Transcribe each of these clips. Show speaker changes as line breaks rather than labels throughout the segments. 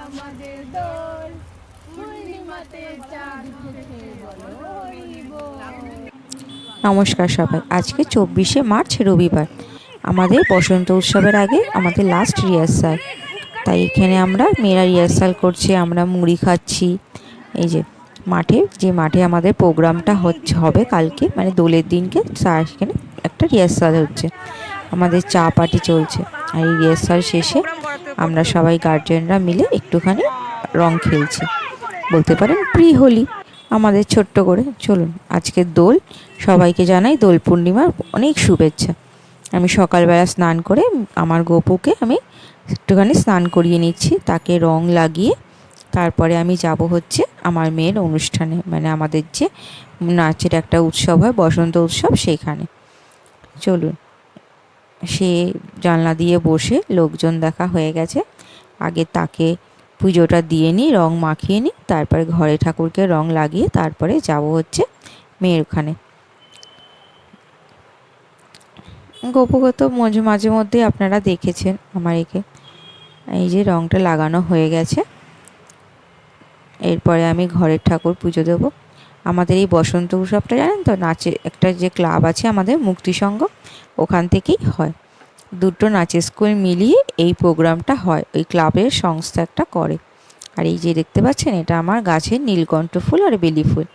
আমাদের
নমস্কার সবাই, আজকে চব্বিশে মার্চ, রবিবার। আমাদের বসন্ত উৎসবের আগে আমাদের লাস্ট রিহার্সাল তাই এখানে আমরা মেয়েরা রিহার্সাল করছে, আমরা মুড়ি খাচ্ছি। এই যে, মাঠে যে মাঠে আমাদের প্রোগ্রামটা হচ্ছে, হবে কালকে মানে দোলের দিনকে সেখানে একটা রিহার্সাল হচ্ছে। আমাদের চা পার্টি চলছে। আর এই রিহার্সাল শেষে আমরা সবাই গার্জেনরা মিলে একটুখানি রং খেলছি। বলতে পারেন প্রি হোলি আমাদের ছোট্ট করে, চলুন, আজকের দোল সবাইকে জানাই দোল পূর্ণিমার অনেক শুভেচ্ছা। আমি সকালবেলা স্নান করে আমার গোপুকে আমি একটুখানি স্নান করিয়ে নিচ্ছি, তাকে রং লাগিয়ে। তারপরে আমি যাব হচ্ছে আমার মেয়ের অনুষ্ঠানে মানে আমাদের যে নাচের একটা উৎসব হয়, বসন্ত উৎসব সেইখানে চলুন সে জানলা দিয়ে বসে লোকজন দেখা হয়ে গেছে। আগে তাকে পুজোটা দিয়ে নিই রং মাখিয়ে নিই তারপরে ঘরে ঠাকুরকে রং লাগিয়ে তারপরে যাব হচ্ছে মেয়ের ওখানে। গোপগত মাঝে মাঝে মধ্যে আপনারা দেখেছেন আমার একে। এই যে রংটা লাগানো হয়ে গেছে। এরপরে আমি ঘরের ঠাকুর পুজো দেবো। আমাদের এই বসন্ত উৎসবটা জানেন তো? নাচের একটা যে ক্লাব আছে আমাদের মুক্তিসংঘ ওখান থেকেই হয়। দুটো নাচের স্কুল মিলিয়ে এই প্রোগ্রামটা হয়। ওই ক্লাবের সংস্থা একটা করে। আর এই যে দেখতে পাচ্ছেন, এটা আমার গাছের নীলকণ্ঠ ফুল আর বেলি ফুল।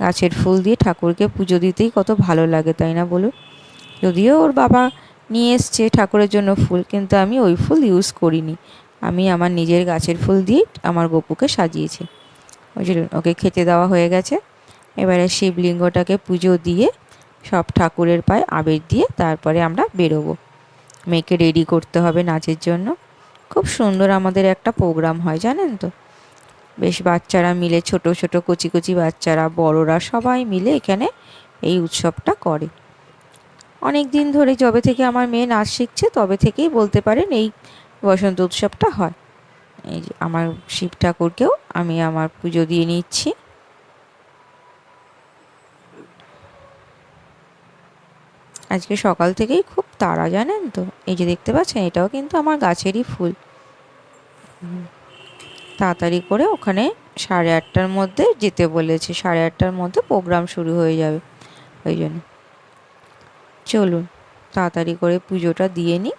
গাছের ফুল দিয়ে ঠাকুরকে পুজো দিতেই কত ভালো লাগে, তাই না বলুন? যদিও ওর বাবা নিয়ে এসছে ঠাকুরের জন্য ফুল, কিন্তু আমি ওই ফুল ইউজ করিনি। আমি আমার নিজের গাছের ফুল দিয়েই আমার গপুকে সাজিয়েছি। বুঝলেন? ওকে খেতে দেওয়া হয়ে গেছে। এবারে শিবলিঙ্গটাকে পুজো দিয়ে সব ঠাকুরের পায়ে আবির দিয়ে তারপরে আমরা বেরোবো। মেয়েকে রেডি করতে হবে নাচের জন্য। খুব সুন্দর আমাদের একটা প্রোগ্রাম হয়, জানেন তো? বেশ বাচ্চারা মিলে, ছোট ছোট কচি কচি বাচ্চারা, বড়রা সবাই মিলে এখানে এই উৎসবটা করে। অনেক দিন ধরে যবে থেকে আমার মেয়ে নাচ শিখছে, তবে থেকেই বলতে পারেন এই বসন্ত উৎসবটা হয়। এই আমার শিব ঠাকুরকেও আমি আমার পুজো দিয়ে নিচ্ছি। আজকে সকাল থেকেই খুব তাড়া, জানেন তো? এই যে দেখতে পাচ্ছেন, এটাও কিন্তু আমার গাছেরই ফুল। তাড়াতাড়ি করে ওখানে সাড়ে আটটার মধ্যে যেতে বলেছে। সাড়ে আটটার মধ্যে প্রোগ্রাম শুরু হয়ে যাবে। ওই জন্য। চলুন, তাড়াতাড়ি করে পুজোটা দিয়ে নিই।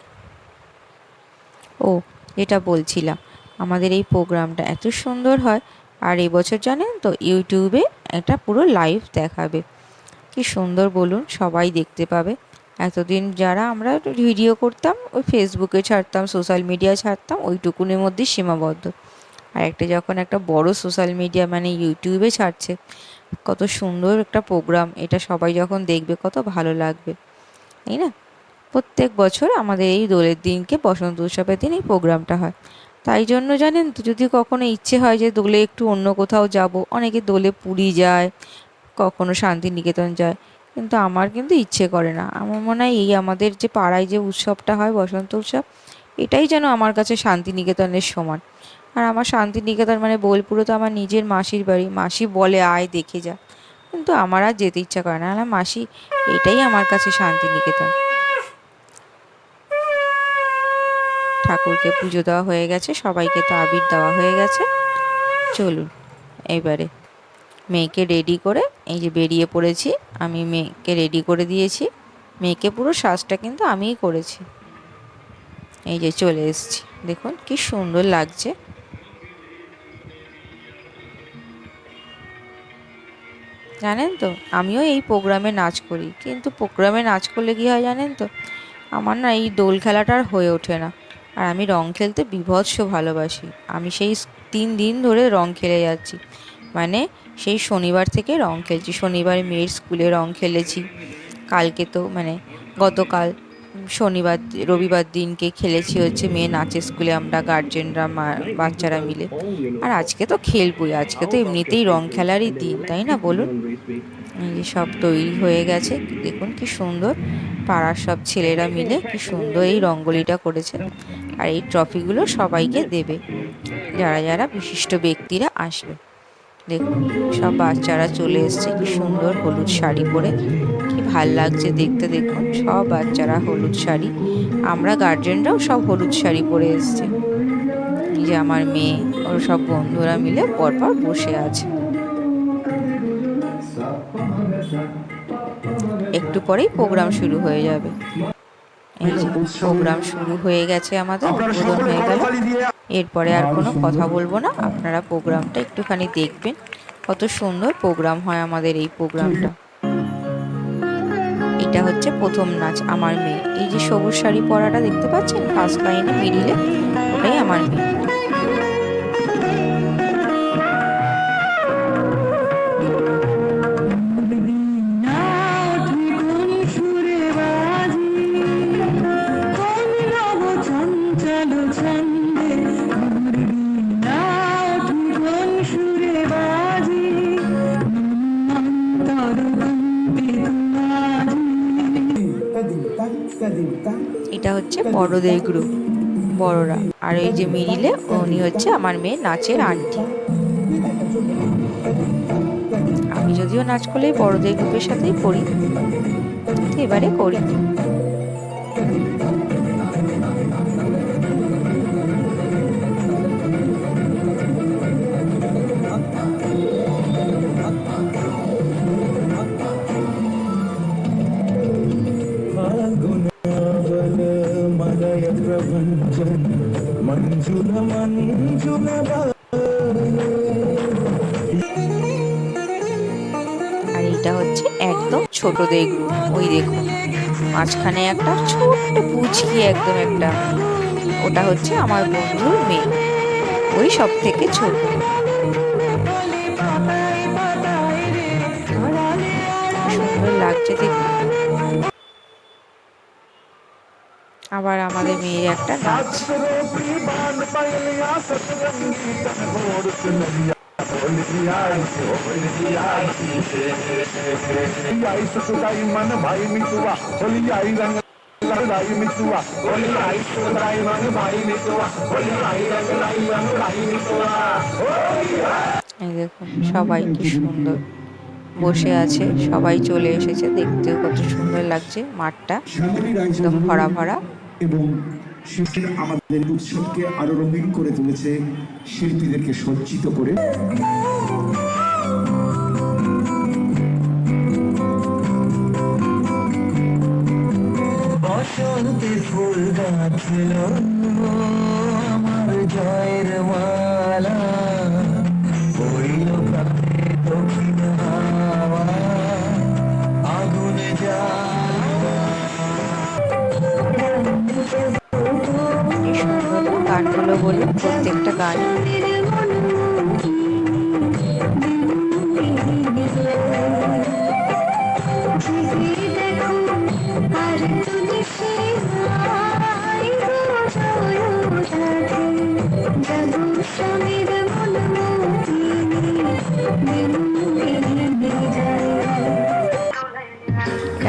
ও যেটা বলছিলাম, আমাদের এই প্রোগ্রামটা এত সুন্দর হয়। আর এবছর জানেন তো, ইউটিউবে এটা পুরো লাইভ দেখাবে। কি সুন্দর বলুন, সবাই দেখতে পাবে। এতদিন যারা আমরা ভিডিও করতাম, ওই ফেসবুকে ছাড়তাম সোশ্যাল মিডিয়া ছাড়তাম, ওইটুকুনের মধ্যে সীমাবদ্ধ। আর একটা যখন একটা বড় সোশ্যাল মিডিয়া মানে ইউটিউবে ছাড়ছে, কত সুন্দর একটা প্রোগ্রাম এটা সবাই যখন দেখবে, কত ভালো লাগবে। তাই না? প্রত্যেক বছর আমাদের এই দোলের দিনকে বসন্ত উৎসবের দিন এই প্রোগ্রামটা হয়। তাই জন্য জানেন তো, যদি কখনো ইচ্ছে হয় যে দোলে একটু অন্য কোথাও যাব, অনেকে দোলে পুরী যায় কখনো শান্তিনিকেতন যায়। কিন্তু আমার কিন্তু ইচ্ছে করে না। আমার মনে হয় এই আমাদের যে পাড়ায় যে উৎসবটা হয়, বসন্ত উৎসব, এটাই যেন আমার কাছে শান্তিনিকেতনের সমান। আর আমার শান্তিনিকেতন মানে বোলপুরে তো আমার নিজের মাসির বাড়ি। মাসি বলে, আয়, দেখে যা। কিন্তু আমার আর যেতে ইচ্ছা করে না। না মাসি, এটাই আমার কাছে শান্তিনিকেতন। ঠাকুরকে পুজো দেওয়া হয়ে গেছে। সবাইকে তো আবির দেওয়া হয়ে গেছে। চলুন, এবারে মেয়েকে রেডি করে এই যে বেরিয়ে পড়েছি, আমি মেয়েকে রেডি করে দিয়েছি। মেয়েকে পুরো সাজটা কিন্তু আমিই করেছি। এই যে চলে এসেছি। দেখুন কি সুন্দর লাগছে। জানেন তো, আমিও এই প্রোগ্রামে নাচ করি। কিন্তু প্রোগ্রামে নাচ করলে কী হয় জানেন তো, আমার না এই দোল খেলাটা আর হয়ে ওঠে না। আর আমি রং খেলতে বিভৎস ভালোবাসি। আমি সেই তিন দিন ধরে রং খেলে যাচ্ছি। মানে সেই শনিবার থেকে রং খেলছি। শনিবার মেয়ের স্কুলে রং খেলেছি। কালকে তো মানে গতকাল শনিবার, রবিবার দিনকে খেলেছি হচ্ছে মেয়ে নাচের স্কুলে আমরা গার্জেনরা মা, বাচ্চারা মিলে। আর আজকে তো খেলবই, আজকে তো এমনিতেই রং খেলারই দিন, তাই না বলুন? সব তৈরি হয়ে গেছে, দেখুন কি সুন্দর। পাড়ার সব ছেলেরা মিলে কি সুন্দর এই রঙ্গোলিটা করেছে। আর এই ট্রফিগুলো সবাইকে দেবে। যারা যারা বিশিষ্ট ব্যক্তিরা আসবে। দেখুন, সব বাচ্চারা চলে এসছে। কি সুন্দর হলুদ শাড়ি পরে। কি ভালো লাগছে দেখতে দেখুন, সব বাচ্চারা হলুদ শাড়ি। আমরা গার্জেনরাও সব হলুদ শাড়ি পরে এসছে। যে আমার মেয়ে, ওর সব বন্ধুরা মিলে পরপর বসে আছে। একটু পরেই প্রোগ্রাম শুরু হয়ে যাবে। এই যে প্রোগ্রাম শুরু হয়ে গেছে আমাদের উদ্বোধন হয়ে গেল। এরপরে আর কোনো কথা বলব না আপনারা প্রোগ্রামটা একটুখানি দেখবেন কত সুন্দর প্রোগ্রাম হয় আমাদের এই প্রোগ্রামটা। এটা হচ্ছে প্রথম নাচ আমার মেয়ে। এই যে সবুজ শাড়ি পরাটা দেখতে পাচ্ছেন? ফার্স্ট লাইনে মিডিলে ওটাই আমার মেয়ে। বড়দের গ্রুপ বড়রা। আর এই যে মিডিলে উনি হচ্ছে আমার মেয়ে নাচের আন্টি আমি যদিও নাচ করলে বড়দের গ্রুপের সাথেই করি এবারে করি আর এটা হচ্ছে একদম ছোট দেখুন ওই দেখুন, মাঝখানে একটা ছোট্ট পুচকি একদম একটা। ওটা হচ্ছে আমার বন্ধুর মেয়ে। ওই সব থেকে ছোট। আবার আমাদের মেয়ের একটা নাচ দেখুন, সবাই কি সুন্দর বসে আছে, সবাই চলে এসেছে, দেখতেও কত সুন্দর লাগছে মাঠটা, একদম ভরা ভরা।
এবং শিল্পীর আমাদের উৎসবকে আরও রঙিন করে তুলেছে শিল্পীদেরকে সজ্জিত করে।
বসন্তে ফুল গাছিল
বলুন প্রত্যেকটা গান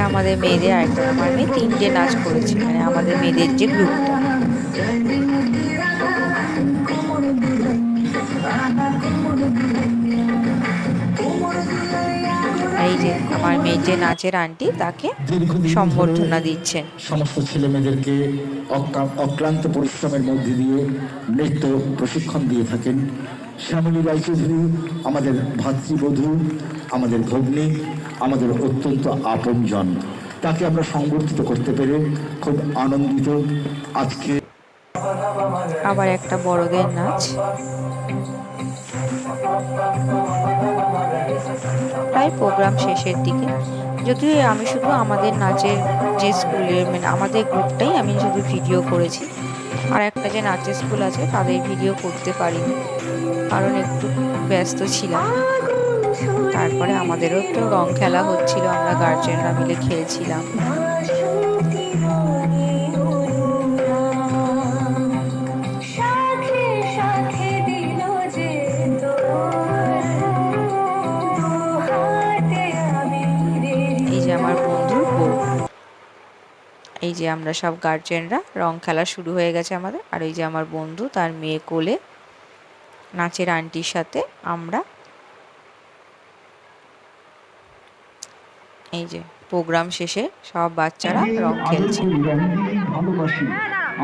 আমাদের মেয়েদের আরেকটা আমার মেয়ে তিনটে নাচ করেছে মানে আমাদের মেয়েদের যে গ্রুপটা এই যে আমার মেয়ের যে নাচের আন্টি তাকে সম্বর্ধনা দিচ্ছেন
সমস্ত ছেলে মেয়েদেরকে অক্লান্ত পরিশ্রমের মধ্যে দিয়ে নৃত্য প্রশিক্ষণ দিয়ে থাকেন। শ্যামলী রায়চৌধুরী আমাদের ভাতৃবধূ আমাদের ভগ্নী আমাদের অত্যন্ত আপনজন। তাকে আমরা সংবর্ধিত করতে পেরে খুব আনন্দিত। আজকে
আবার একটা বড়দের নাচ। প্রায় প্রোগ্রাম শেষের দিকে। যদিও আমি শুধু আমাদের নাচের যে স্কুলের মানে আমাদের গ্রুপটাই আমি শুধু ভিডিও করেছি। আর একটা যে নাচের স্কুল আছে, তাদের ভিডিও করতে পারিনি। কারণ একটু ব্যস্ত ছিলাম। তারপরে আমাদেরও একটু রং খেলা হচ্ছিল, আমরা গার্জেনরা মিলে খেলছিলাম। এই যে আমরা সব গার্জেনরা রং খেলা শুরু হয়ে গেছে আমাদের। আর এই যে আমার বন্ধু তার মেয়ে কোলে নাচের আন্টির সাথে আমরা এই যে প্রোগ্রাম শেষে সব বাচ্চারা রং খেলছে।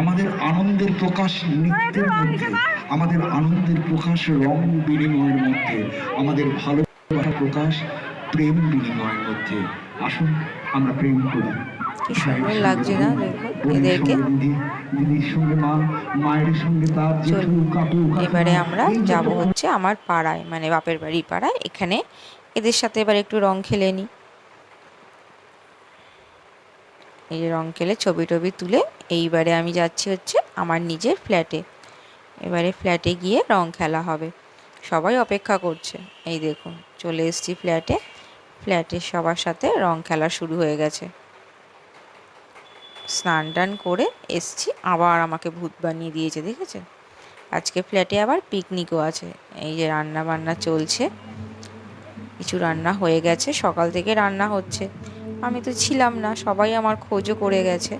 আমাদের আনন্দের প্রকাশ নৃত্যের মধ্যে। আমাদের আনন্দের প্রকাশ রং বিনিময়ের মধ্যে। আমাদের ভালোবাসা প্রকাশ প্রেম বিনিময়ের মধ্যে। আসুন আমরা প্রেম করি।
কি সুন্দর লাগছে না এদেরকে। এবারে আমরা যাব হচ্ছে আমার পাড়ায় মানে বাপের বাড়ি পাড়ায়। এখানে এদের সাথে এবার একটু রং খেলে নিই এই রং খেলে ছবি টবি তুলে এইবারে আমি যাচ্ছি হচ্ছে আমার নিজের ফ্ল্যাটে। এবারে ফ্ল্যাটে গিয়ে রং খেলা হবে। সবাই অপেক্ষা করছে। এই দেখুন, চলে এসছি ফ্ল্যাটে। ফ্ল্যাটে সবার সাথে রং খেলা শুরু হয়ে গেছে। স্নান টান করে এসছি, আবার আমাকে ভূত বানিয়ে দিয়েছে দেখেছেন আজকে ফ্ল্যাটে আবার পিকনিকও আছে, এই যে রান্না বান্না চলছে। কিছু রান্না হয়ে গেছে, সকাল থেকে রান্না হচ্ছে। আমি তো ছিলাম না, সবাই আমার খোঁজও করে গেছে।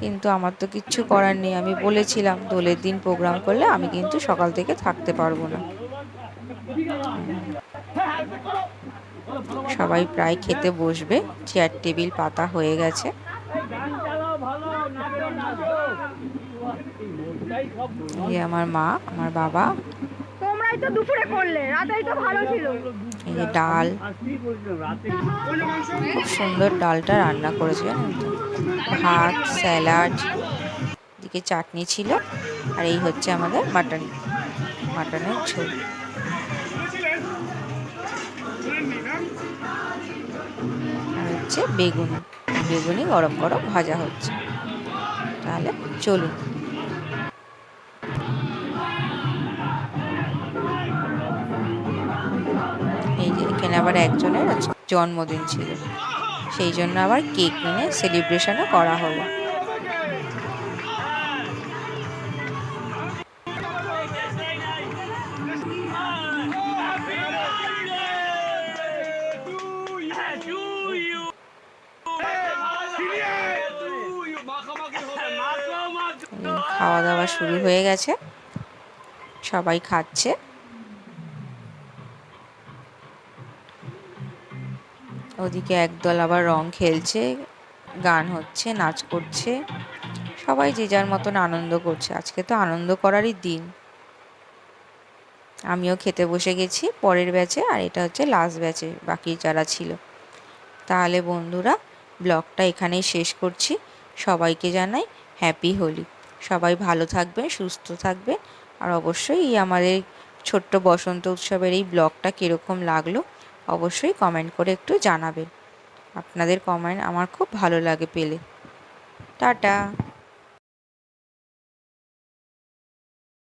কিন্তু আমার তো কিচ্ছু করার নেই, আমি বলেছিলাম, দোলের দিন প্রোগ্রাম করলে আমি কিন্তু সকাল থেকে থাকতে পারব না। সবাই প্রায় খেতে বসবে, চেয়ার, টেবিল, পাতা হয়ে গেছে। এই আমার মা আমার বাবা।
তোমরাই তো দুপুরে করলে রাতেই তো ভালো ছিল।
এই যে ডাল। খুব সুন্দর ডালটা রান্না করেছে ভাত স্যালাড এদিকে চাটনি ছিল আর এই হচ্ছে আমাদের মাটন মাটনের ঝোল। আর হচ্ছে বেগুনি বেগুনি গরম গরম ভাজা হচ্ছে। তাহলে চলুন। আবার একজনের জন্মদিন ছিল। সেই জন্য আবার কেক কিনে সেলিব্রেশনও করা হলো। খাওয়া দাওয়া শুরু হয়ে গেছে। সবাই খাচ্ছে। ওদিকে একদল আবার রং খেলছে, গান হচ্ছে, নাচ করছে। সবাই যে যার মতন আনন্দ করছে। আজকে তো আনন্দ করারই দিন। আমিও খেতে বসে গেছি পরের ব্যাচে আর এটা হচ্ছে লাস্ট ব্যাচে বাকি যারা ছিল। তাহলে বন্ধুরা, ব্লগটা এখানেই শেষ করছি। সবাইকে জানাই হ্যাপি হোলি। সবাই ভালো থাকবেন, সুস্থ থাকবেন। আর অবশ্যই আমাদের ছোট্ট বসন্ত উৎসবের এই ব্লগটা কীরকম লাগল অবশ্যই কমেন্ট করে একটু জানাবেন। আপনাদের কমেন্ট আমার খুব ভালো লাগে পেলে। টাটা।